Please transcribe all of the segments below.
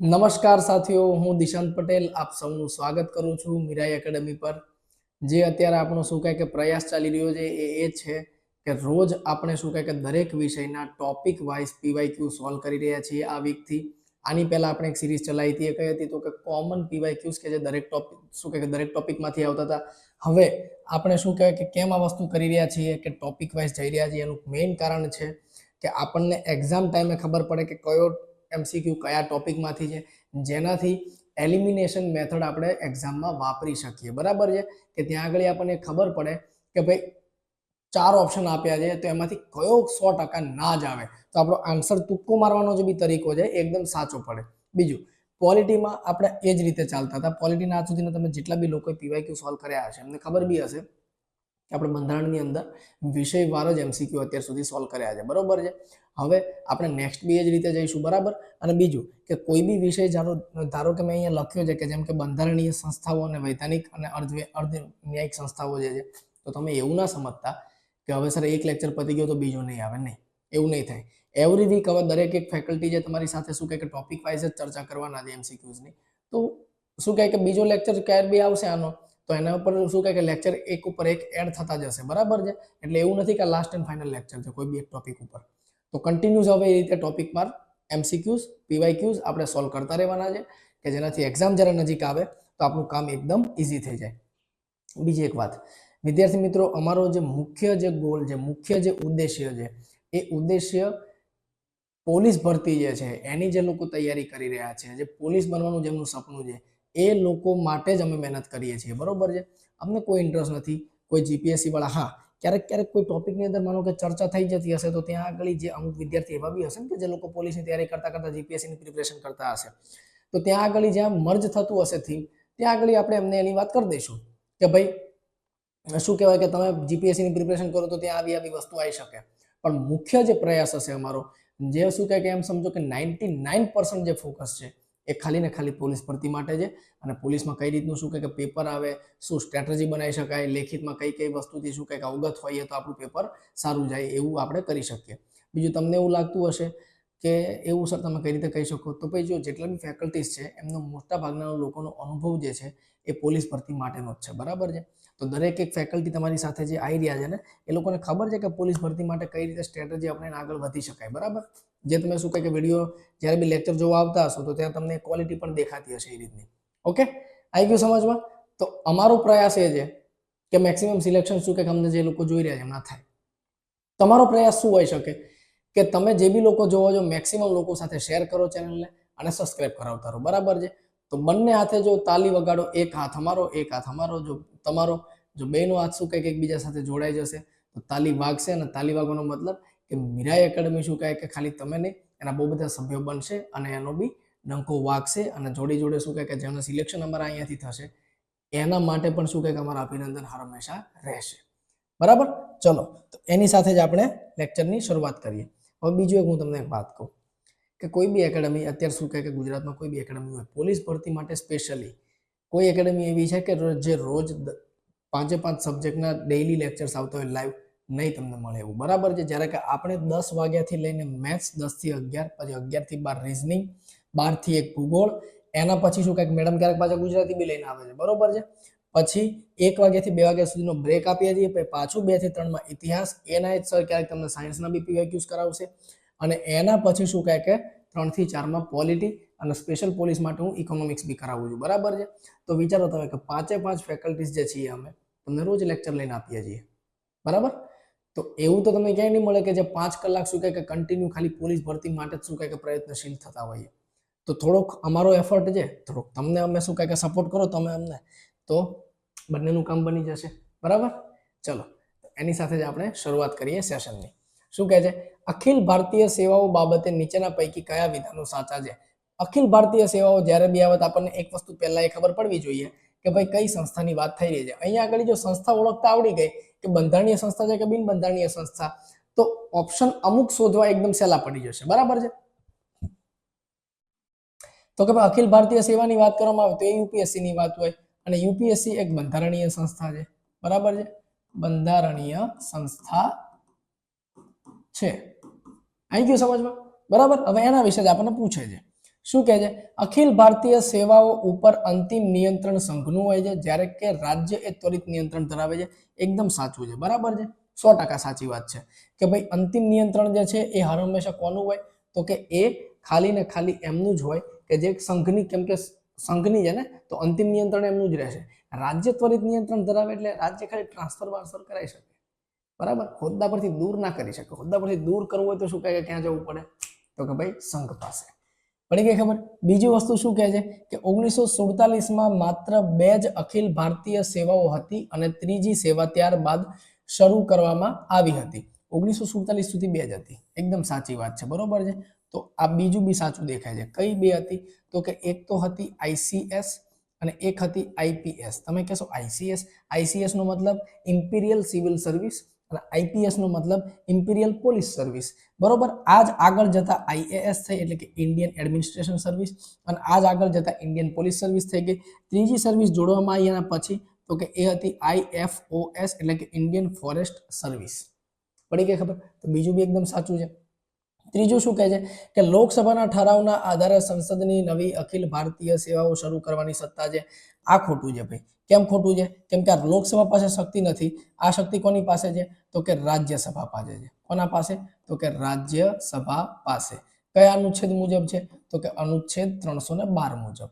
નમસ્કાર સાથીઓ, હું દિશાંત પટેલ. આપ સૌનું સ્વાગત કરું છું મીરાઈ એકેડમી પર. જે અત્યારે આપણો શું કહે કે પ્રયાસ ચાલી રહ્યો છે એ એ છે કે રોજ આપણે શું કહે કે દરેક વિષયના topic wise P Y Q solve કરી રહ્યા છીએ આ વીકથી. આની પહેલાં આપણે એક સિરીઝ ચલાવી હતી, એ કહી હતી તો કે કોમન પીવાય ક્યુઝ કે જે દરેક ટોપિક, શું કહે કે દરેક ટોપિકમાંથી આવતા હતા. હવે આપણે શું કહેવાય કે કેમ આ વસ્તુ કરી રહ્યા છીએ કે ટોપિક વાઇઝ જઈ રહ્યા છીએ, એનું મેઇન કારણ છે કે આપણને એક્ઝામ ટાઈમે ખબર પડે કે કયો એમસીક્યુ કયા ટોપિકમાંથી છે, જેનાથી એલિમિનેશન મેથડ આપણે એક્ઝામમાં વાપરી શકીએ. બરાબર છે? કે ત્યાં આગળ આપણને ખબર પડે કે ભાઈ ચાર ઓપ્શન આપ્યા છે, તો એમાંથી કયો સો ટકા ના જ આવે. તો આપણો આન્સર તુક્કો મારવાનો જે બી તરીકો છે એકદમ સાચો પડે. બીજું ક્વોલિટીમાં આપણે એ જ રીતે ચાલતા હતા. ક્વોલિટીના આજ સુધીના તમે જેટલા બી લોકોએ પીવાયક્યુ સોલ્વ કર્યા હશે, એમને ખબર બી હશે. આપણે બંધારણની અંદર વિષયવાર જ એમસીક્યુ અત્યાર સુધી સોલ્વ કર્યા છે. બરોબર છે? હવે આપણે નેક્સ્ટ બી એ જ રીતે જઈશું, બરાબર? અને બીજું કે કોઈ બી વિષય ધારો ધારો કે મેં અહીંયા લખ્યો છે કે જેમ કે બંધારણીય સંસ્થાઓ અને વૈધાનિક અને અર્ધ અર્ધ ન્યાયિક સંસ્થાઓ જે છે, તો તમે એવું ના સમજતા કે હવે સર એક લેક્ચર પતી ગયો તો બીજો નહીં આવે. નહીં, એવું નહીં થાય. એવરી વીક હવે દરેક એક ફેકલ્ટી જે તમારી સાથે શું કહે કે ટોપિક વાઇઝ જ ચર્ચા કરવાના છે એમસીક્યુઝની તો શું કહે કે બીજો લેક્ચર ક્યારે બી આવશે આનો? તો એના ઉપર શું કહે કે લેક્ચર એક ઉપર એક એડ થતા જશે. બરાબર છે? એટલે એવું નથી કે લાસ્ટ એન્ડ ફાઇનલ લેક્ચર છે, કોઈ બી એક ટોપિક ઉપર. તો કન્ટિન્યુઝ હવે એ રીતે ટોપિક પર એમસીક્યુઝ પીવાય ક્યુઝ આપણે સોલ્વ કરતા રહેવાના છે કે જેનાથી એક્ઝામ જ્યારે નજીક આવે તો આપણું કામ એકદમ ઇઝી થઈ જાય. બીજી એક વાત. વિદ્યાર્થી મિત્રો, અમારો જે મુખ્ય જે ગોલ છે, મુખ્ય જે ઉદ્દેશ્ય છે, એ ઉદ્દેશ્ય પોલીસ ભરતી જે છે, એની જે લોકો તૈયારી કરી રહ્યા છે, જે પોલીસ બનવાનું જેમનું સપનું છે એ લોકો માટે જ અમે મહેનત કરીએ છીએ. બરોબર છે? અમને કોઈ ઇન્ટરેસ્ટ નથી, કોઈ જીપીએસસી વાળા. હા, ક્યારેક ક્યારેક કોઈ ટોપિકની અંદર માનો કે ચર્ચા થઈ જતી હશે તો ત્યાં આગળ જે અમુક વિદ્યાર્થી એવા બી હશે ને કે જે લોકો પોલીસની તૈયારી કરતા કરતા જીપીએસસીની પ્રિપરેશન કરતા હશે. તો ત્યાં આગળ જ્યાં મર્જ થતું હશે થીમ ત્યાં આગળ આપણે એમને એની વાત કરી દઈશું કે ભાઈ, શું કહેવાય કે તમે જીપીએસસીની પ્રિપરેશન કરો તો ત્યાં આવી આવી વસ્તુ આવી શકે. પણ મુખ્ય જે પ્રયાસ હશે અમારો, જે શું કહે કે એમ સમજો કે નાઇન્ટી નાઇન પર્સન્ટ જે ફોકસ છે એ ખાલી ને ખાલી પોલીસ ભરતી માટે છે. અને પોલીસમાં કઈ રીતનું શું કે પેપર આવે, શું સ્ટ્રેટેજી બનાવી શકાય, લેખિતમાં કઈ કઈ વસ્તુથી શું કંઈક અવગત હોઈએ તો આપણું પેપર સારું જાય એવું આપણે કરી શકીએ. બીજું તમને એવું લાગતું હશે કે એવું સર તમે કઈ રીતે કહી શકો? તો ભાઈ જો જેટલા બી ફેકલ્ટીઝ છે, એમનો મોટા ભાગના લોકોનો અનુભવ જે છે એ પોલીસ ભરતી માટેનો જ છે. બરાબર છે? તો દરેક એક ફેકલ્ટી તમારી સાથે જે આવી રહ્યા છે ને, એ લોકોને ખબર છે કે પોલીસ ભરતી માટે કઈ રીતે સ્ટ્રેટેજી આપણે આગળ વધી શકાય. બરાબર? જે તમે શું કહે કે વીડિયો જ્યારે બી લેક્ચર જોવા આવતા હશો, તો ત્યાં તમને ક્વોલિટી પણ દેખાતી હશે એ રીતની. ઓકે આવી ગયું સમજમાં? તો અમારો પ્રયાસ એ છે કે મેક્સિમમ સિલેક્શન શું કે અમને જે લોકો જોઈ રહ્યા છે, એમના થાય. તમારો પ્રયાસ શું હોઈ શકે? કે તમે જે બી લોકો જોવો છો મેક્સિમમ લોકો સાથે શેર કરો ચેનલને અને સબસ્ક્રાઇબ કરાવતા રહો. બરાબર છે? તો બંને હાથે જો તાલી વગાડો, એક હાથ અમારો, એક હાથ અમારો, જો તમારો, જો બેનો હાથ શું કંઈક એકબીજા સાથે જોડાઈ જશે, તો તાલી વાગશે અને તાલી વાગવાનો મતલબ કે મીરાઈ એકેડમી શું કહે કે ખાલી તમે નહીં, એના બહુ બધા સભ્યો બનશે અને એનો બી ડંકો વાગશે અને જોડે જોડે શું કહે કે જેનું સિલેક્શન અમારા અહીંયાથી થશે, એના માટે પણ શું કહે કે અમારા અભિનંદન હર હંમેશા રહેશે. બરાબર? ચલો, તો એની સાથે જ આપણે લેક્ચરની શરૂઆત કરીએ. હવે બીજું એક હું તમને એક વાત કહું કે કોઈ બી એકેડમી, અત્યારે શું કહે કે ગુજરાતમાં કોઈ બી એકેડમી હોય, પોલીસ ભરતી માટે સ્પેશિયલી કોઈ એકેડમી એવી છે કે જે રોજ પાંચે પાંચ સબ્જેક્ટના ડેઇલી લેક્ચર્સ આવતા હોય લાઈવ નહીં તમને મળે એવું. બરાબર છે? જ્યારે કે આપણે દસ વાગ્યાથી લઈને મેથ્સ દસથી અગિયાર, પછી અગિયારથી બાર રિઝનિંગ બારથી એક ભૂગોળ, એના પછી શું કંઈક મેડમ ક્યારેક પાછા ગુજરાતી બી લઈને આવે છે. બરોબર છે? પછી એક વાગ્યાથી બે વાગ્યા સુધીનો બ્રેક આપીએ છીએ, પછી પાછું બેથી ત્રણમાં ઇતિહાસ, એના જ સર ક્યારેક તમને સાયન્સના બી પીવાયક્યુઝ કરાવશે. અને એના પછી શું કહે કે ત્રણથી ચારમાં પોલિટી અને સ્પેશિયલ પોલીસ માટે હું ઇકોનોમિક્સ બી કરાવું છું. બરાબર છે? તો વિચારો તમે કે પાંચે પાંચ ફેકલ્ટીઝ જે છીએ અમે, તમને રોજ લેક્ચર લઈને આપીએ છીએ. બરાબર? તો એવું તો તમને ક્યાંય નહીં મળે કે જે પાંચ કલાક શું કહે કે કન્ટિન્યુ ખાલી પોલીસ ભરતી માટે જ શું કહે કે પ્રયત્નશીલ થતા હોઈએ. તો થોડોક અમારો એફર્ટ છે, થોડોક તમને અમે શું કહે કે સપોર્ટ કરો તમે અમને. તો બંનેનું કામ બની જશે. બરાબર? ચલો, એની સાથે જ આપણે શરૂઆત કરીએ સેશનની શું કહે છે? અખિલ ભારતીય સેવાઓ બાબતે નીચેના પૈકી કયા વિધાનો સાચા છે? અખિલ ભારતીય સેવાઓ જ્યારે બી આવે આપણને એક વસ્તુ પહેલાં એ ખબર પડવી જોઈએ. કે ભાઈ કઈ સંસ્થાની વાત થઈ રહી છે? અહીંયા આગળ જો સંસ્થા ઓળખતા આવડી ગઈ કે બંધારણીય સંસ્થા છે કે બિન બંધારણીય સંસ્થા, તો ઓપ્શન અમુક શોધવા એકદમ સહેલા પડી જશે. બરાબર છે? તો કે ભાઈ અખિલ ભારતીય સેવાની વાત કરવામાં આવે તો એ યુપીએસસી ની વાત હોય અને યુપીએસસી એક બંધારણીય સંસ્થા છે. બરાબર છે? બંધારણીય સંસ્થા છે. આવી ગયું સમજમાં? બરાબર? હવે એના વિશે જ આપણને પૂછે છે. શું કહે છે? અખિલ ભારતીય સેવાઓ ઉપર અંતિમ નિયંત્રણ સંઘનું હોય છે, જ્યારે કે રાજ્ય એ ત્વરિત નિયંત્રણ ધરાવે છે. એકદમ સાચું છે. બરાબર છે? સો ટકા સાચી વાત છે. કે ભાઈ અંતિમ નિયંત્રણ જે છે એ હર હંમેશા કોનું હોય? તો કે એ ખાલી ને ખાલી એમનું જ હોય કે જે સંઘની, કેમ કે સંઘની છે ને, તો અંતિમ નિયંત્રણ એમનું જ રહેશે. રાજ્ય ત્વરિત નિયંત્રણ ધરાવે એટલે રાજ્ય ખાલી ટ્રાન્સફર વાન્સફર કરાવી શકે. બરાબર? હોદ્દા પરથી દૂર ના કરી શકે. હોદ્દા પરથી દૂર કરવું હોય તો શું કહે કે ક્યાં જવું પડે? તો કે ભાઈ સંઘ પાસે. પડી ગઈ ખબર? બીજી વસ્તુ શું કહે છે કે ઓગણીસો સુડતાલીસમાં માત્ર બે જ અખિલ ભારતીય સેવાઓ હતી અને ત્રીજી સેવા ત્યારબાદ શરૂ કરવામાં આવી હતી. ઓગણીસો સુડતાલીસ સુધી બે જ હતી. એકદમ સાચી વાત છે. બરોબર છે? તો આ બીજું બી સાચું દેખાય છે. કઈ બે હતી? તો કે એક તો હતી આઈસીએસ અને એક હતી આઈપીએસ તમે કહેશો આઈસીએસ આઈસીએસ નો મતલબ ઇમ્પિરિયલ સિવિલ સર્વિસ અને આઈપીએસ નો મતલબ ઇમ્પિરિયલ પોલીસ સર્વિસ બરોબર? આજ આગળ જતા આઈએએસ થઈ એટલે કે ઇન્ડિયન એડમિનિસ્ટ્રેશન સર્વિસ અને આજ આગળ જતા ઇન્ડિયન પોલીસ સર્વિસ થઈ ગઈ. ત્રીજી સર્વિસ જોડવામાં આવી એના પછી તો કે એ હતી આઈએફઓએસ એટલે કે ઇન્ડિયન ફોરેસ્ટ સર્વિસ પડી ગઈ ખબર? તો બીજું બી એકદમ સાચું છે. ત્રીજું શું કહે છે? કે લોકસભાના ઠરાવના આધારે સંસદની નવી અખિલ ભારતીય સેવાઓ શરૂ કરવાની સત્તા છે. આ ખોટું છે ભાઈ. કેમ ખોટું છે? કેમ કે આ લોકસભા પાસે શક્તિ નથી. આ શક્તિ કોની પાસે છે? તો કે રાજ્યસભા પાસે છે. કોના પાસે? તો કે રાજ્યસભા પાસે. કયા અનુચ્છેદ મુજબ છે? તો કે અનુચ્છેદ ત્રણસો ને બાર મુજબ.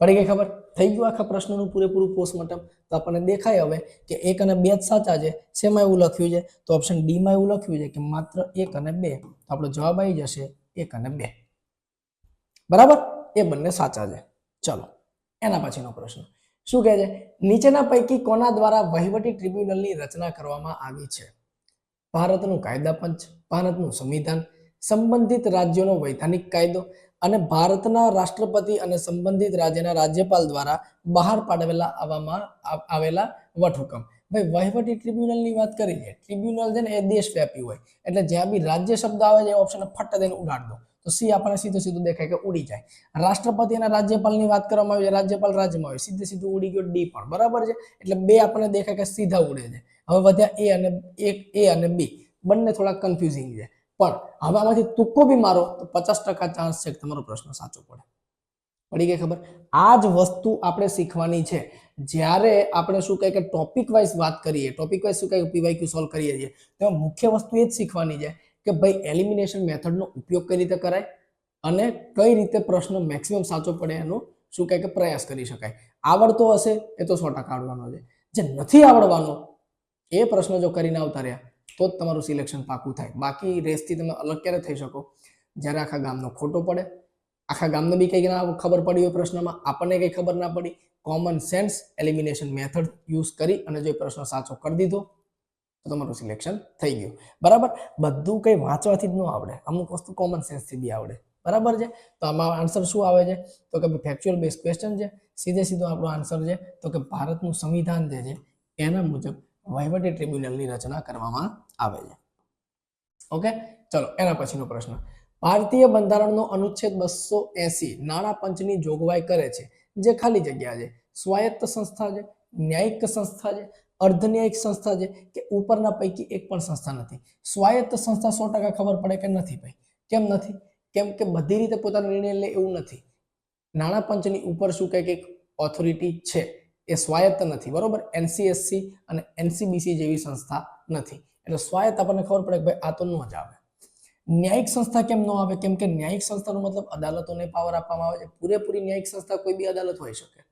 પડી ગઈ ખબર? થઈ ગયું આખા પ્રશ્નનું પૂરેપૂરું પોસ્ટમોર્ટમ. તો આપણને દેખાય હવે કે એક અને બે જ સાચા છે. શેમાં એવું લખ્યું છે? તો ઓપ્શન ડીમાં એવું લખ્યું છે કે માત્ર એક અને બે. તો આપણો જવાબ આવી જશે એક અને બે. બરાબર? એ બંને સાચા છે. ચલો. એના પછીનો પ્રશ્ન. શું કહે છે? નીચેના પૈકી કોના દ્વારા વહીવટી ટ્રિબ્યુનલની રચના કરવામાં આવી છે? ભારતનું કાયદા પંચ, ભારતનું સંવિધાન, સંબંધિત રાજ્યોનો વૈધાનિક કાયદો અને ભારતના રાષ્ટ્રપતિ અને સંબંધિત રાજ્યના રાજ્યપાલ દ્વારા બહાર પાડવેલા આવવામાં આવેલા વટહુકમ. ભાઈ, વહીવટી ટ્રિબ્યુનલની વાત કરી છે ટ્રિબ્યુનલ છે ને એ દેશવ્યાપી હોય. એટલે જ્યાં બી રાજ્ય શબ્દ આવે છે એ ઓપ્શન ફટ દઈને ઉડાડ દો. તો સી આપણને સીધું સીધું દેખાય કે ઉડી જાય. રાષ્ટ્રપતિ અને રાજ્યપાલની વાત કરવામાં આવી, રાજ્યપાલ રાજ્યમાં આવે, સીધે સીધું ઉડી ગયો ડી પણ, બરાબર છે? એટલે બે આપણને દેખાય કે સીધા ઉડે છે. હવે વધ્યા એ અને એક, એ અને બી. બંને થોડા કન્ફ્યુઝિંગ છે. પણ હવે આમાંથી તુક્કો બી મારો, તો પચાસ ટકા ચાન્સ છે કે તમારો પ્રશ્ન સાચો પડે. પડી ગઈ ખબર? આ જ વસ્તુ આપણે શીખવાની છે. જ્યારે આપણે શું કહે કે ટોપિક વાઇઝ વાત કરીએ ટોપિક વાઇઝ શું કહે, પીવાયક્યુ સોલ્વ કરીએ છીએ, તો મુખ્ય વસ્તુ એ જ શીખવાની છે કે ભાઈ એલિમિનેશન મેથડનો ઉપયોગ કઈ રીતે કરાય અને કઈ રીતે પ્રશ્ન મેક્સિમમ સાચો પડે એનો શું કહે કે પ્રયાસ કરી શકાય. આવડતો હશે એ તો સો ટકા આવડવાનો છે. જે નથી આવડવાનો એ પ્રશ્ન જો કરીને આવતા રહ્યા, તો જ તમારું સિલેક્શન પાકું થાય. બાકી રેસથી તમે અલગ ક્યારે થઈ શકો? જ્યારે આખા ગામનો ખોટો પડે, આખા ગામને બી કંઈક ના ખબર પડી હોય પ્રશ્નમાં, આપણને કંઈ ખબર ના પડી common sense elimination method use કરી અને જો પ્રશ્ન સાચો કરી દીધો તમારું સિલેક્શન થઈ ગયું. બરાબર? બધું કંઈ વાંચવાથી જ ન આવડે. અમુક વસ્તુ કોમન સેન્સથી બી આવડે. બરાબર છે? તો આમાં આન્સર શું આવે છે? તો કે ફેક્ચ્યુઅલ બેઝ ક્વેશ્ચન છે. સીધે સીધો આપણો આન્સર છે. તો કે ભારતનું સંવિધાન જે છે, એના મુજબ વહીવટી ટ્રિબ્યુનલની રચના કરવામાં આવે છે. ઓકે ચલો, એના પછીનો પ્રશ્ન. ભારતીય બંધારણનો અનુચ્છેદ બસો એસી નાણાં પંચની જોગવાઈ કરે છે. જે ખાલી જગ્યા છે. સ્વાયત્ત સંસ્થા છે. ન્યાયિક સંસ્થા છે. અર્ધન્યાયિક સંસ્થા છે કે ઉપરના પૈકી એક પણ સંસ્થા નથી. સ્વાયત્ત સંસ્થા સો ટકા ખબર પડે કે નથી ભાઈ. કેમ નથી? કેમ કે બધી રીતે પોતાનો નિર્ણય લે એવું નથી. નાણાં પંચની ઉપર શું કંઈક એક ઓથોરિટી છે. એ સ્વાયત્ત નથી, બરોબર? એનસીએસસી અને એનસીબીસી જેવી સંસ્થા નથી. એટલે સ્વાયત્ત આપણને ખબર પડે કે ભાઈ આ તો ન જ આવે. ન્યાયિક સંસ્થા કેમ ન આવે? કેમ કે ન્યાયિક સંસ્થાનો મતલબ અદાલતોને પાવર આપવામાં આવે છે. પૂરેપૂરી ન્યાયિક સંસ્થા કોઈ બી અદાલત હોઈ શકે.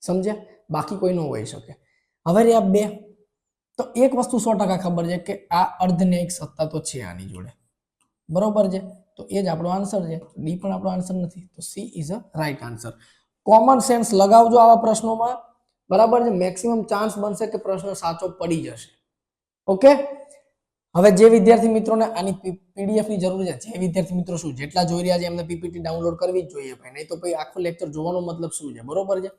સમજ્યા? બાકી કોઈ ન હોઈ શકે. હવે રહ્યા બે. તો એક વસ્તુ સો ટકા ખબર છે કે આ અર્ધન્યાયિક સત્તા તો છે આની જોડે. બરોબર છે? તો એ જ આપણો આન્સર છે. ડી પણ આપણો આન્સર નથી. તો C is a right answer common sense લગાવજો આવા પ્રશ્નોમાં. બરાબર છે? મેક્સિમમ ચાન્સ બનશે કે પ્રશ્ન સાચો પડી જશે. ઓકે હવે જે વિદ્યાર્થી મિત્રોને આની પીડીએફની જરૂર છે, જે વિદ્યાર્થી મિત્રો શું, જેટલા જોઈ રહ્યા છે, એમને પીપીટી ડાઉનલોડ કરવી જ જોઈએ ભાઈ. નહીં તો પછી આખો લેક્ચર જોવાનો મતલબ શું છે? બરોબર છે?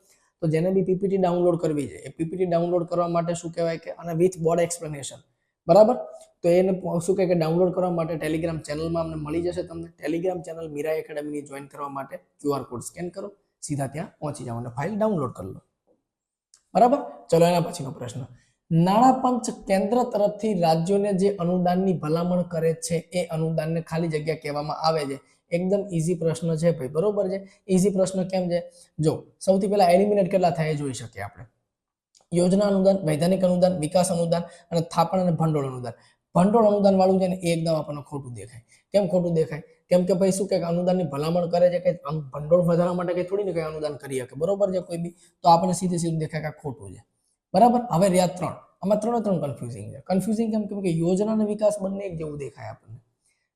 તો જેને બી પીપીટી ડાઉનલોડ કરવી છે, એ પીપીટી ડાઉનલોડ કરવા માટે શું કહેવાય કે અને વિથ બોર્ડ એક્સપ્લેનેશન બરાબર? તો એને શું કહે કે ડાઉનલોડ કરવા માટે ટેલિગ્રામ ચેનલમાં અમને મળી જશે તમને. ટેલિગ્રામ ચેનલ મીરા એકેડમીની જોઈન કરવા માટે ક્યુઆર કોડ સ્કેન કરો, સીધા ત્યાં પહોંચી જાઓ અને ફાઇલ ડાઉનલોડ કરી લો. બરાબર? ચલો, એના પછીનો પ્રશ્ન. નાણાં પંચ કેન્દ્ર તરફથી રાજ્યોને જે અનુદાનની ભલામણ કરે છે, એ અનુદાનને ખાલી જગ્યા કહેવામાં આવે છે. એકદમ ઇઝી પ્રશ્ન છે ભાઈ, બરોબર છે? ઇઝી પ્રશ્ન કેમ છે? જો, સૌથી પહેલા એલિમિનેટ કેટલા થાય એ જોઈ શકીએ આપણે. યોજના અનુદાન, વૈધાનિક અનુદાન, વિકાસ અનુદાન અને થાપણ અને ભંડોળ અનુદાન. ભંડોળ અનુદાન વાળું છે ને એ એકદમ આપણને ખોટું દેખાય. કેમ ખોટું દેખાય? કેમ કે ભાઈ શું કે અનુદાનની ભલામણ કરે છે કે આમ ભંડોળ વધારવા માટે કઈ થોડી ને કઈ અનુદાન કરી શકે, બરોબર છે કોઈ બી? તો આપણને સીધે સીધું દેખાય કે ખોટું છે. બરાબર? હવે રહ્યા ત્રણ. આમાં ત્રણે ત્રણ કન્ફ્યુઝિંગ છે. કન્ફ્યુઝિંગ કેમ કે યોજના અને વિકાસ બંને એક જેવું દેખાય આપણને.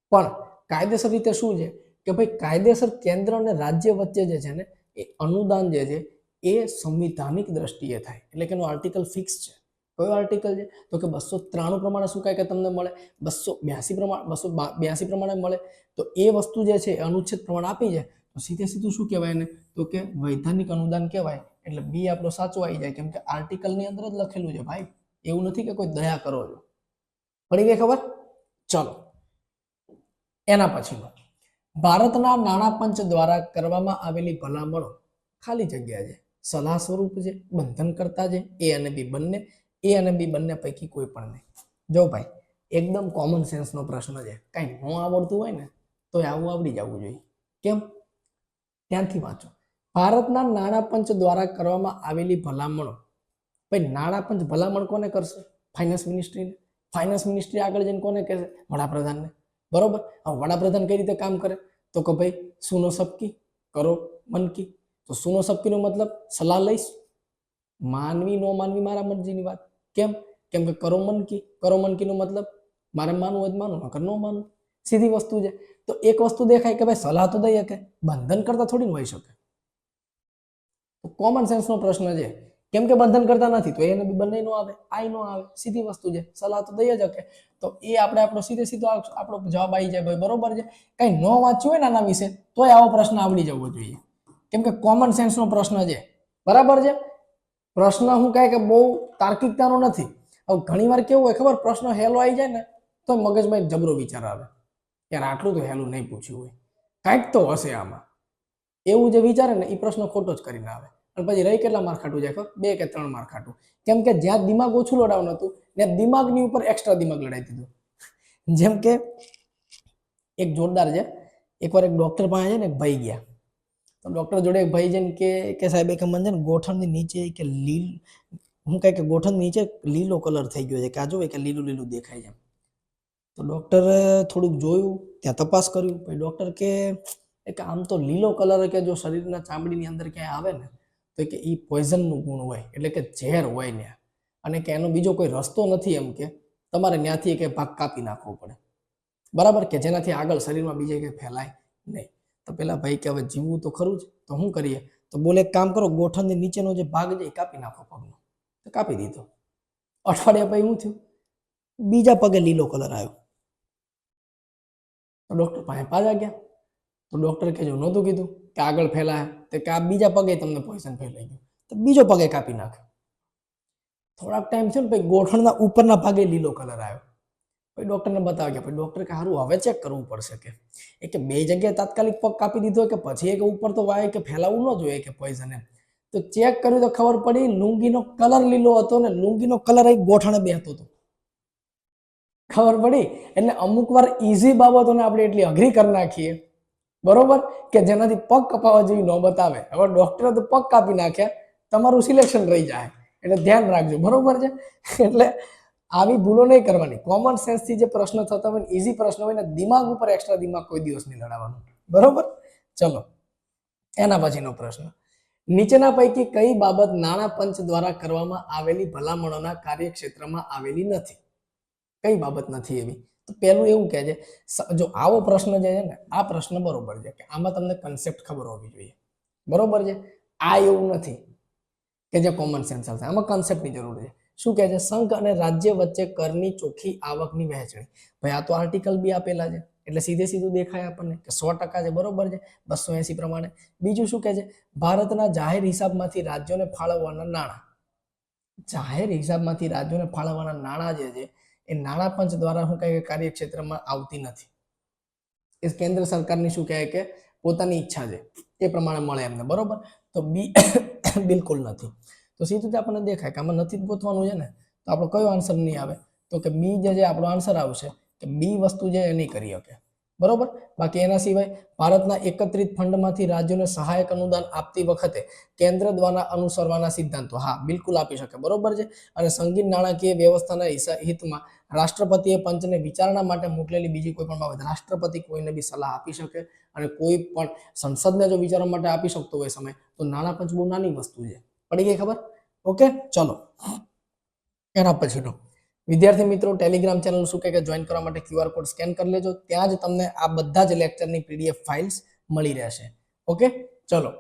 પણ કાયદેસર રીતે શું છે? કે ભાઈ કાયદેસર કેન્દ્ર અને રાજ્ય વચ્ચે જે છે ને, એ અનુદાન જે છે, એ સંવિધાનિક દ્રષ્ટિએ થાય. એટલે કે એનું આર્ટિકલ ફિક્સ છે. કયો આર્ટિકલ છે? તો કે બસો ત્રાણું પ્રમાણે શું કાંઈ કે તમને મળે? બસો બ્યાસી પ્રમાણે, બસો બ્યાસી પ્રમાણે મળે. તો એ વસ્તુ જે છે, એ અનુચ્છેદ પ્રમાણે આપી છે. તો સીધે સીધું શું કહેવાય એને? તો કે વૈધાનિક અનુદાન કહેવાય. એટલે બી આપણો સાચો આવી જાય. કેમ કે આર્ટિકલની અંદર જ લખેલું છે. ભાઈ, એવું નથી કે કોઈ દયા કરો છો. પડી ગઈ ખબર? ચલો. એના પછીનો ભારતના નાણાં પંચ દ્વારા કરવામાં આવેલી ભલામણો ખાલી જગ્યા છે. સલાહ સ્વરૂપ છે બંધન કરતા છે, એ અને બી બંને, એ અને બી બંને પૈકી કોઈ પણ નહીં. જો ભાઈ, એકદમ કોમન સેન્સનો પ્રશ્ન છે. કાંઈ ન આવડતું હોય ને તો એ આવું આવડી જવું જોઈએ. કેમ? ત્યાંથી વાંચો. ભારતના નાણાં પંચ દ્વારા કરવામાં આવેલી ભલામણો. ભાઈ નાણાં પંચ ભલામણ કોને કરશે? ફાઇનાન્સ મિનિસ્ટ્રીને ફાઇનાન્સ મિનિસ્ટ્રી આગળ જઈને કોને કહેશે? વડાપ્રધાનને. બરોબર? હવે વડાપ્રધાન કઈ રીતે કામ કરે? તો કે ભાઈ, સુનો સબકી, કરો મનકી તો સુનો સબકીનો મતલબ સલાહ લઈશ. માનવી, નો માનવી મારા મરજીની વાત. કેમ? કેમ કે કરો મનકી કરો મનકીનો મતલબ મારે માનવું હોય માનવું માનું, નકર ન માનવું સીધી વસ્તુ છે. તો એક વસ્તુ દેખાય કે ભાઈ સલાહ તો દઈ શકે, બંધન કરતા થોડી હોઈ શકે. કોમન સેન્સનો પ્રશ્ન છે કેમ કે બંધન કરતા નથી, તો એને બી બંને નો આવે આઈ નો આવે, સીધી વસ્તુ છે, સલાહ તો દઈ જ શકે તો એ આપણે આપણો સીધે સીધો આપણો જવાબ આવી જાય, ભાઈ બરોબર છે. કઈ ન વાંચ્યું હોય ને આના વિશે, તોય આવો પ્રશ્ન આવડી જવો જોઈએ. કેમ કે કોમન સેન્સનો પ્રશ્ન છે. બરાબર છે? પ્રશ્ન હું કહે કે બહુ તાર્કિકતાનો નથી. હવે ઘણીવાર કેવું હોય, ખબર? પ્રશ્ન હેલો આવી જાય ને, તો મગજમાં જબરો વિચાર આવે. યાર, આટલું તો હેલું નહીં પૂછ્યું હોય. કાંઈક તો હશે આમાં. એવું જે વિચારે ને એ પ્રશ્ન ખોટો જ કરીને આવે. અને પછી રહી કેટલા માર્ક ખાટું જાય? બે કે ત્રણ માર્ક ખાટું. કેમ કે જ્યાં દિમાગ ઓછું લડાવવાનું હતું ત્યાં દિમાગની ઉપર એક્સ્ટ્રા દિમાગ લડાવી દીધું. જેમ કે એક જોરદાર છે. એકવાર એક ડોક્ટર પાસે છે ને એક ભાઈ ગયા. તો ડૉક્ટર જોડે એક ભાઈ છે ને કે કે સાહેબ, એક મને છે ને ગોઠણની નીચે કે લીલ, હું કહે કે ગોઠણ નીચે લીલો કલર થઈ ગયો છે, કે આ જોવે કે લીલું લીલું દેખાય છે તો ડૉક્ટરે થોડુંક જોયું, ત્યાં તપાસ કર્યું. પછી ડૉક્ટર કે, એક આમ તો લીલો કલર કે જો શરીરના ચામડીની અંદર ક્યાંય આવે ને તો કે એ પોઈઝનનું ગુણ હોય, એટલે કે ઝેર હોય ને અને કે એનો બીજો કોઈ રસ્તો નથી એમ કે તમારે ત્યાંથી એક ભાગ કાપી નાખવો પડે. બરાબર કે જેનાથી આગળ શરીરમાં બીજે કંઈ ફેલાય નહીં. તો પેલા ભાઈ કે હવે જીવવું તો ખરું જ, તો શું કરીએ? તો બોલે, એક કામ કરો, ગોઠણની નીચેનો જે ભાગ છે એ કાપી નાખો પગનો. તો કાપી દીધો. અઠવાડિયા પછી શું થયું? બીજા પગે લીલો કલર આવ્યો. ડૉક્ટર પાસે પાછા ગયા. તો ડૉક્ટર કહેજો નહોતું કીધું કે આગળ ફેલાય, તે કે આ બીજા પગે તમને પોઈઝન ફેલાઈ ગયું. તો બીજો પગે કાપી નાખ્યો. થોડાક ટાઈમ થયો ને, પછી ગોઠણના ઉપરના ભાગે લીલો કલર આવ્યો. પછી ડૉક્ટરને બતાવ્યા ગયા પછી ડૉક્ટર કે સારું હવે ચેક કરવું પડશે કે. એ કે, બે જગ્યાએ તાત્કાલિક પગ કાપી દીધો કે પછી એક ઉપર તો વાય કે ફેલાવવું ન જોઈએ કે પોઈઝન તો ચેક કર્યું તો ખબર પડી, લુંગીનો કલર લીલો હતો ને લુંગીનો કલર એક ગોઠણે બેહતો હતો. ખબર પડી? એટલે અમુક વાર ઈઝી બાબતોને આપણે એટલી અઘરી કરી નાખીએ. બરોબર? કે જેનાથી પગ કપાવવા જેવી નોબત આવે હવે ડોક્ટરે તો પગ કાપી નાખ્યા, તમારું સિલેક્શન રહી જાય. એટલે ધ્યાન રાખજો. બરોબર છે? એટલે આવી ભૂલો નહીં કરવાની. કોમન સેન્સથી જે પ્રશ્ન થતા હોય ઇઝી પ્રશ્ન હોય ને, દિમાગ ઉપર એક્સ્ટ્રા દિમાગ કોઈ દિવસ નહીં લડાવવાનું. બરોબર? ચલો. એના પછીનો પ્રશ્ન. નીચેના પૈકી કઈ બાબત નાણાં પંચ દ્વારા કરવામાં આવેલી ભલામણોના કાર્યક્ષેત્રમાં આવેલી નથી? કઈ બાબત નથી એવી? તો પહેલું એવું કહે છે જો આવો પ્રશ્ન જે છે ને, આ પ્રશ્ન બરોબર છે. કે આમાં તમને કન્સેપ્ટ ખબર હોવી જોઈએ. બરોબર છે? આ એવું નથી કે જે કોમન સેન્સ આવશે આમાં કન્સેપ્ટની જરૂર છે. શું કહે છે? સંઘ અને રાજ્ય વચ્ચે કરની ચોખ્ખી આવકની વહેંચણી. ભાઈ, આ તો આર્ટિકલ બી આપેલા છે. એટલે સીધે સીધું દેખાય આપણને કે સો ટકા છે, બરોબર છે? બસો એસી પ્રમાણે. બીજું શું કહે છે? ભારતના જાહેર હિસાબમાંથી રાજ્યોને ફાળવવાના નાણાં. જાહેર હિસાબમાંથી રાજ્યોને ફાળવવાના નાણાં જે છે એ નાણાં પંચ દ્વારા શું કહે કે કાર્યક્ષેત્રમાં આવતી નથી. એ કેન્દ્ર સરકારની શું કહે કે પોતાની ઈચ્છા છે, એ પ્રમાણે મળે એમને, બરોબર? તો બી બિલકુલ નથી. તો સીધું જ આપણને દેખાય કે આમાં નથી જ ગોતવાનું છે ને, તો આપણો કયો આન્સર નહીં આવે? તો કે બી જે જે આપણો આન્સર આવશે કે બી વસ્તુ જે એ નહીં કરી શકે. બરોબર? બાકી એના સિવાય ભારતના એકત્રિત ફંડમાંથી રાજ્યોને સહાયક અનુદાન આપતી વખતે કેન્દ્ર દ્વારા અનુસરવાના સિદ્ધાંતો. હા, બિલકુલ આપી શકે. બરોબર છે? અને સંગીત નાણાકીય વ્યવસ્થાના હિતમાં રાષ્ટ્રપતિએ પંચને વિચારણા માટે મોકલેલી બીજી કોઈ પણ બાબત. રાષ્ટ્રપતિ કોઈને બી સલાહ આપી શકે અને કોઈ પણ સંસદને જો વિચારવા માટે આપી શકતો હોય સમય, તો નાણાં પંચ બહુ નાની વસ્તુ છે. પડી ગઈ ખબર? ઓકે? ચલો. એના પછીનો વિદ્યાર્થી મિત્રો ટેલિગ્રામ ચેનલ શું કે જોઈન કરવા માટે ક્યુઆર કોડ સ્કેન કરી લેજો. ત્યાં જ તમને આ બધા જ લેક્ચરની પીડીએફ ફાઇલ્સ મળી રહેશે. ઓકે ચલો.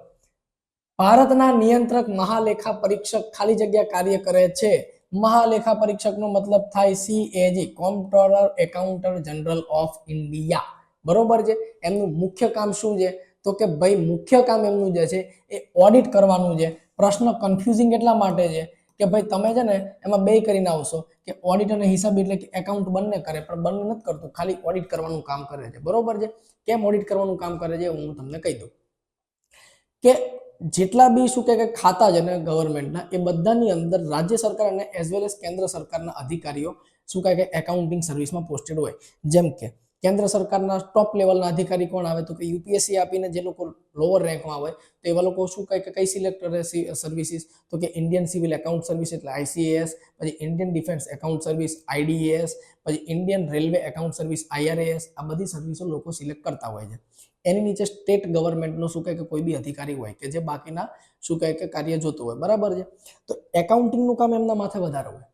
ભારતના નિયંત્રક મહાલેખા પરીક્ષક ખાલી જગ્યા કાર્ય કરે છે. મહાલેખા પરીક્ષકનો મતલબ થાય CAG comptroller accounter general of India બરોબર છે? એમનું મુખ્ય કામ શું છે? તો કે ભાઈ મુખ્ય કામ એમનું જે છે એ ઓડિટ કરવાનું છે. પ્રશ્ન કન્ફ્યુઝિંગ એટલા માટે છે કે ભાઈ તમે છે ને એમાં બે કરીને આવશો કે ઓડિટ અને હિસાબ એટલે કે એકાઉન્ટ બંને કરે, પણ બંને નથી કરતું, ખાલી ઓડિટ કરવાનું કામ કરે છે. બરોબર છે? કેમ ઓડિટ કરવાનું કામ કરે છે હું તમને કહી દઉં. કે જેટલા બી શું કે ખાતા છે ને ગવર્મેન્ટના એ બધાની અંદર રાજ્ય સરકાર અને એઝ વેલ એઝ કેન્દ્ર સરકારના અધિકારીઓ શું કહે કે એકાઉન્ટિંગ સર્વિસમાં પોસ્ટેડ હોય. જેમ કે કેન્દ્ર સરકારના ટોપ લેવલના અધિકારી કોણ આવે? તો કે યુપીએસસી આપીને જે લોકો લોઅર રેન્કમાં હોય, તો એવા લોકો શું કહે કે કઈ સિલેક્ટ કરે સર્વિસીસ તો કે ઇન્ડિયન સિવિલ એકાઉન્ટ સર્વિસ એટલે આઈસીએએસ પછી Indian defence account service IDS પછી Indian railway account service IRAS આ બધી સર્વિસો લોકો સિલેક્ટ કરતા હોય છે. એની નીચે સ્ટેટ ગવર્મેન્ટનો શું કહે કે કોઈ બી અધિકારી હોય કે જે બાકીના શું કહે કે કાર્ય જોતું હોય. બરાબર છે? તો એકાઉન્ટિંગનું કામ એમના માથે વધારે હોય.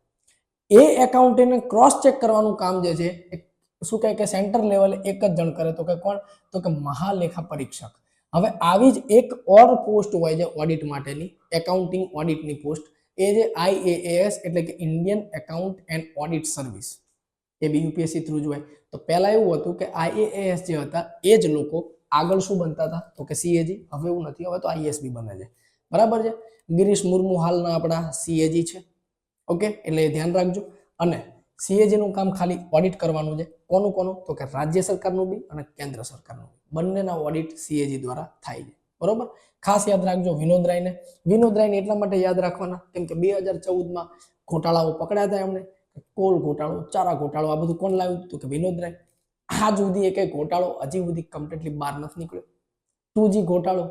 એ એકાઉન્ટિંગને ક્રોસ ચેક કરવાનું કામ જે છે, એ શું કહે કે સેન્ટર લેવલે એક જ જણ કરે, તો કે કોણ? તો કે મહાલેખા પરીક્ષક. હવે આવી જ એક ઓર પોસ્ટ હોય છે ઓડિટ માટેની એકાઉન્ટિંગ ઓડિટની પોસ્ટ એ જે આઈએએસ એટલે કે Indian account and audit service A B UPSC through જ હોય. તો પહેલાં એવું હતું કે આઈએએસ જે હતા, એ જ લોકો આગળ શું બનતા હતા? તો કે સીએજી હવે એવું નથી, હવે તો આઈએસ બી બને છે. બરાબર છે? ગિરીશ મુર્મુ હાલના આપણા સીએજી છે. ઓકે? એટલે ધ્યાન રાખજો. અને સીએજી નું કામ ખાલી ઓડિટ કરવાનું છે. કોનું કોનું? તો કે રાજ્ય સરકારનું બી અને કેન્દ્ર સરકારનું. બંનેના ઓડિટ સીએજી દ્વારા થાય છે. બરોબર? ખાસ યાદ રાખજો વિનોદ રાયને વિનોદ રાયને એટલા માટે યાદ રાખવાના, કેમ કે બે હજાર ચૌદમાં ઘોટાળાઓ પકડ્યા હતા એમણે. કોલ ઘોટાળો, ચારા ઘોટાળો, આ બધું કોણ લાવ્યું? તો કે વિનોદ રાય આજ સુધી એક ઘોટાળો હજી સુધી કમ્પ્લીટલી બહાર નથી નીકળ્યો. ટુ ઘોટાળો.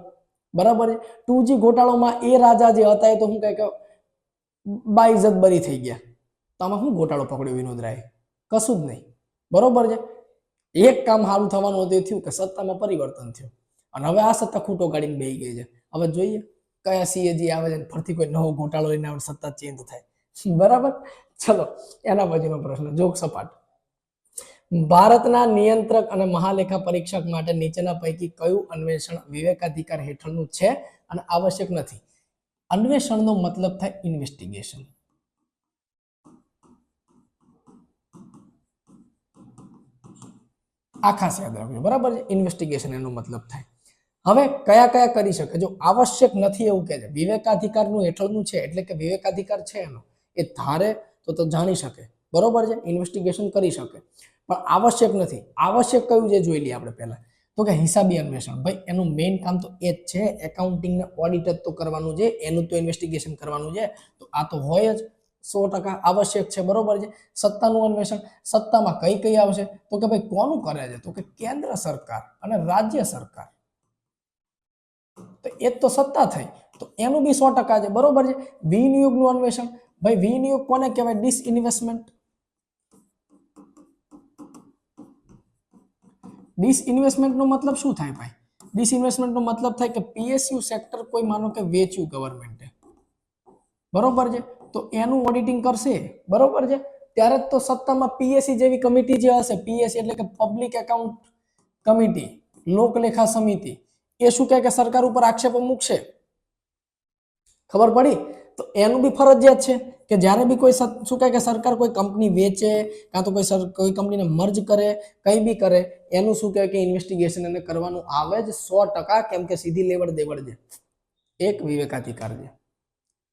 બરાબર ટુ જી ઘોટાળોમાં એ રાજા જે હતા એ તો હું કહે? કે બાઇઝત બરી થઈ ગયા. તો આમાં શું ગોટાળો પકડ્યો વિનોદ રાય? કશું જ નહીં. બરોબર છે? એક કામ સારું થવાનું એ થયું કે સત્તામાં પરિવર્તન થયું. અને હવે આ સત્તા ખૂટો કાઢીને બેહી ગઈ છે. હવે જોઈએ કયા સીએજી આવે છે ફરીથી કોઈ નવો ગોટાળો લઈને આવે સત્તા ચેન્જ થાય. બરાબર? ચલો, એના પછીનો પ્રશ્ન, જોક સપાટ. ભારતના નિયંત્રક અને મહાલેખા પરીક્ષક માટે નીચેના પૈકી કયું અન્વેષણ વિવેકાધિકાર હેઠળનું છે? અને આવશ્યક નથી. અન્વેષણનો મતલબ થાય ઇન્વેસ્ટિગેશન આ ખાસ યાદ રાખજો બરાબર છે? ઇન્વેસ્ટિગેશન એનો મતલબ થાય. હવે કયા કયા કરી શકે? જો આવશ્યક નથી એવું કહે છે, વિવેકાધિકારનું હેઠળનું છે, એટલે કે વિવેકાધિકાર છે એનો, એ ધારે તો તો જાણી શકે. બરોબર છે? ઇન્વેસ્ટિગેશન કરી શકે. પણ આવશ્યક નથી. આવશ્યક કયું છે? જોઈ લઈએ આપણે પહેલાં. તો કે હિસાબી અન્વેષણ. ભાઈ, એનું મેઇન કામ તો એ જ છે. એકાઉન્ટિંગને ઓડિટ જ તો કરવાનું છે. એનું તો ઇન્વેસ્ટિગેશન કરવાનું છે. તો આ તો હોય જ. સો ટકા આવશ્યક છે, બરોબર છે? સત્તાનું અન્વેષણ, સત્તામાં કઈ કઈ આવશે? તો કે ભાઈ કોનું કરે છે? તો કે કેન્દ્ર સરકાર અને રાજ્ય સરકાર. તો એ તો સત્તા થઈ. તો એનું બી સો ટકા છે, બરોબર છે? વિનિયોગનું અન્વેષણ. ભાઈ વિનિયોગ કોને કહેવાય? ડિસઇન્વેસ્ટમેન્ટ. ડિસઇન્વેસ્ટમેન્ટનો મતલબ શું થાય ભાઈ? ડિસઇન્વેસ્ટમેન્ટનો મતલબ થાય કે પીએસયુ સેક્ટર કોઈ માનો કે વેચ્યું ગવર્મેન્ટે બરોબર છે? તો એનું ઓડિટિંગ કરશે, બરોબર છે? ત્યારે તો સત્તામાં પીએસસી જેવી કમિટી જે હશે પીએસસી એટલે કે પબ્લિક એકાઉન્ટ કમિટી લોકલેખા સમિતિ, એ શું કહે કે સરકાર ઉપર આક્ષેપો મૂકશે? ખબર પડી? તો એનું બી ફરજિયાત છે કે જ્યારે બી કોઈ શું કહે કે સરકાર કોઈ કંપની વેચે, કાં તો કોઈ સર, કોઈ કંપનીને મર્જ કરે, કંઈ બી કરે, એનું શું કહે કે ઇન્વેસ્ટિગેશન એને કરવાનું આવે જ સો ટકા, કેમ કે સીધી લેવડ દેવડ છે. એક વિવેકાધિકાર છે.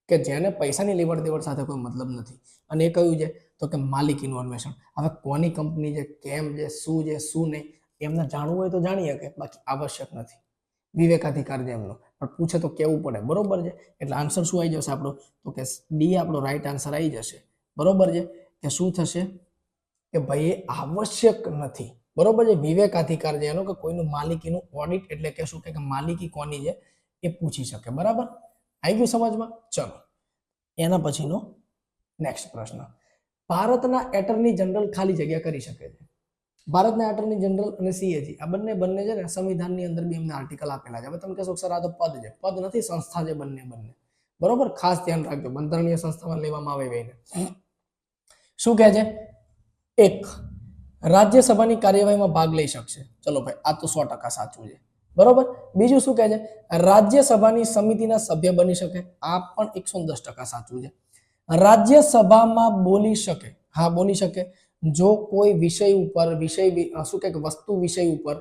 કે જેને પૈસાની લેવડ દેવડ સાથે કોઈ મતલબ નથી. અને એ કયું છે? તો કે માલિકીનું અન્વેષણ. હવે કોની કંપની છે, કેમ છે, શું છે, શું નહીં, એમને જાણવું હોય તો જાણી શકે, બાકી આવશ્યક નથી. વિવેકાધિકાર છે એમનો. પણ પૂછે તો કેવું પડે? બરોબર છે? એટલે આન્સર શું આવી જશે આપણો? તો કે ડી આપણો રાઈટ આન્સર આવી જશે. બરોબર છે? કે શું થશે? કે ભાઈ એ આવશ્યક નથી. બરોબર છે? વિવેકાધિકાર છે એનો કે કોઈનું માલિકીનું ઓડિટ એટલે કે શું? કે માલિકી કોની છે? એ પૂછી શકે. બરાબર? આવી ગયું સમજમાં? ચલો, એના પછીનો નેક્સ્ટ પ્રશ્ન. ભારતના એટર્ની જનરલ ખાલી જગ્યા કરી શકે છે. ભારતના એટર્ની જનરલ અને સીએજી આ બંને બંને છે ને સંવિધાનની અંદર બી એમને આર્ટિકલ આપેલા છે. હવે તમે કહેશો સર, આ તો પદ છે. પદ નથી, સંસ્થા છે બંને બંને. બરોબર? ખાસ ધ્યાન રાખજો. બંધારણીય સંસ્થામાં લેવામાં આવે એને શું કહે છે? એક, રાજ્યસભાની કાર્યવાહીમાં ભાગ લઈ શકશે. ચલો ભાઈ, આ તો સો ટકા સાચું છે. બરોબર? બીજું શું કહે છે? રાજ્યસભાની સમિતિના સભ્ય બની શકે. આ પણ એકસો દસ ટકા સાચું છે. રાજ્યસભામાં બોલી શકે. હા, બોલી શકે. જો કોઈ વિષય ઉપર, વિષય શું કે વસ્તુ વિષય ઉપર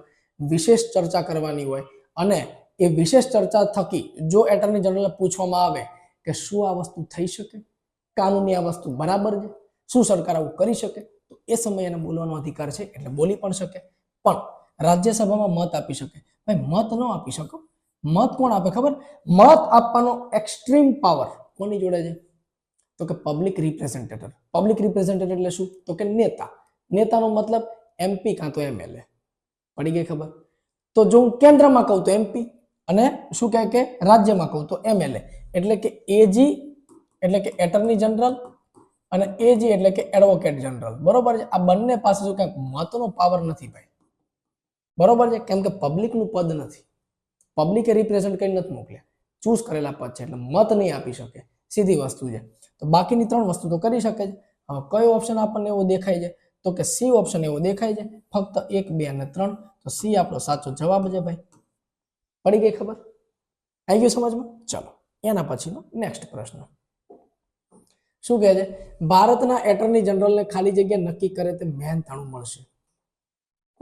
વિશેષ ચર્ચા કરવાની હોય અને એ વિશેષ ચર્ચા થકી જો એટર્ની જનરલને પૂછવામાં આવે કે શું આ વસ્તુ થઈ શકે? કાનૂની આ વસ્તુ બરાબર છે? શું સરકાર આવું કરી શકે? તો એ સમયે એને બોલવાનો અધિકાર છે, એટલે બોલી પણ શકે. પણ રાજ્યસભામાં મત આપી શકે. ભાઈ, મત ન આપી શકો. મત કોણ આપે ખબર? મત આપવાનો એક્સ્ટ્રીમ પાવર કોની જોડે છે? તો કે પબ્લિક રિપ્રેઝેન્ટેટર પબ્લિક રિપ્રેઝેન્ટેટર એટલે શું? તો કે નેતા. નેતાનો મતલબ એમપી કાં તો એમએલએ પડી ગઈ ખબર? તો જો હું કેન્દ્રમાં કહું તો એમપી અને શું કહે કે રાજ્યમાં કહું તો એમએલએ એટલે કે એજી એટલે કે એટર્ની જનરલ અને એજી એટલે કે એડવોકેટ જનરલ બરોબર છે? આ બંને પાસે શું કંઈક મતનો પાવર નથી ભાઈ. બરોબર છે? કેમ કે પબ્લિકનું પદ નથી. પબ્લિકે રિપ્રેઝન્ટ કરી નથી મોકલ્યા. ચૂઝ કરેલા પદ છે એટલે મત નહીં આપી શકે. સીધી વસ્તુ છે. તો બાકીની ત્રણ વસ્તુ તો કરી શકે છે. હવે કયો ઓપ્શન આપણને એવો દેખાય છે? તો કે સી ઓપ્શન એવો દેખાય છે. ફક્ત એક, બે અને ત્રણ. તો સી આપણો સાચો જવાબ છે ભાઈ. પડી ગઈ ખબર? આવી ગયું સમજમાં? ચલો, એના પછીનો નેક્સ્ટ પ્રશ્ન. શું કહે છે? ભારતના એટર્ની જનરલને ખાલી જગ્યા નક્કી કરે તે મહેનતાણું મળશે.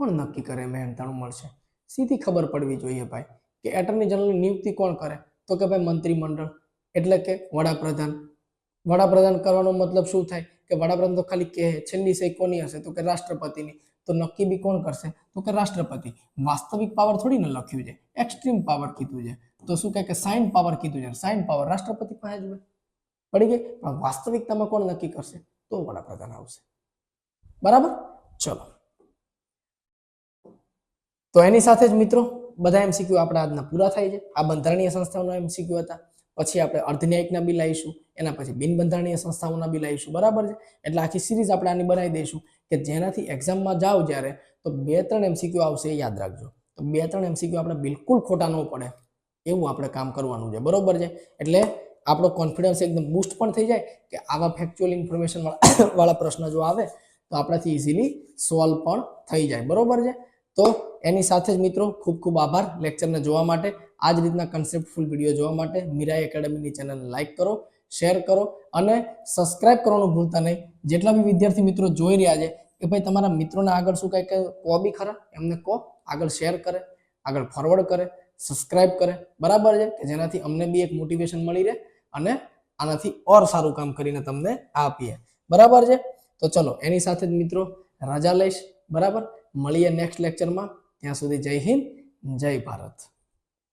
કોણ નક્કી કરે મહેનતાણું મળશે. સીધી ખબર પડવી જોઈએ ભાઈ કે એટર્ની જનરલની નિયુક્તિ કોણ કરે? તો કે ભાઈ મંત્રીમંડળ. એટલે કે વડાપ્રધાન. વડાપ્રધાન કરવાનો મતલબ શું થાય? કે વડાપ્રધાન તો ખાલી કહે, છેલ્લી સહી કોની હશે? તો કે રાષ્ટ્રપતિની. તો નક્કી બી કોણ કરશે? તો કે રાષ્ટ્રપતિ. વાસ્તવિક પાવર થોડી ને લખ્યું છે. એક્સ્ટ્રીમ પાવર કીધું છે. તો શું કહે કે સાઇન પાવર કીધું છે? સાઇન પાવર રાષ્ટ્રપતિ પાસે જ પડી ગઈ? પણ વાસ્તવિકતામાં કોણ નક્કી કરશે? તો વડાપ્રધાન આવશે. બરાબર? ચલો. તો એની સાથે જ મિત્રો બધા એમસીક્યુ આપણા આજના પૂરા થાય છે. આ બંધારણીય સંસ્થાઓના એમસીક્યુ હતા. પછી આપણે અર્ધન્યાયિકના બી લાવીશું એના પછી બિન બંધારણીય સંસ્થાઓના બી લાવીશું બરાબર છે? એટલે આખી સિરીઝ આપણે આની બનાવી દઈશું કે જેનાથી એક્ઝામમાં જાઓ જ્યારે તો બે ત્રણ એમસીક્યુ આવશે એ યાદ રાખજો. તો બે ત્રણ એમસીક્યુ આપણે બિલકુલ ખોટા ન પડે. એવું આપણે કામ કરવાનું છે. બરોબર છે? એટલે આપણો કોન્ફિડન્સ એકદમ બૂસ્ટ પણ થઈ જાય કે આવા ફેક્ચ્યુઅલ ઇન્ફોર્મેશન વાળા પ્રશ્ન જો આવે તો આપણાથી ઇઝીલી સોલ્વ પણ થઈ જાય. બરાબર છે? તો એની સાથે જ મિત્રો ખૂબ ખૂબ આભાર લેક્ચરને જોવા માટે. આ જ રીતના કન્સેપ્ટફુલ વીડિયો જોવા માટે મીરાઈ એકેડમીની ચેનલને લાઇક કરો શેર કરો અને સબસ્ક્રાઇબ કરવાનું ભૂલતા નહીં. જેટલા બી વિદ્યાર્થી મિત્રો જોઈ રહ્યા છે કે ભાઈ તમારા મિત્રોને આગળ શું કહે કે કહો બી ખરા, એમને કહો, આગળ શેર કરે, આગળ ફોરવર્ડ કરે સબસ્ક્રાઇબ કરે. બરાબર છે કે જેનાથી અમને બી એક મોટિવેશન મળી રહે અને આનાથી ઓર સારું કામ કરીને તમને આપીએ. બરાબર છે? તો ચલો, એની સાથે જ મિત્રો રજા લઈશ. બરાબર? મળીએ નેક્સ્ટ લેક્ચરમાં ત્યાં સુધી જય હિન્દ જય ભારત.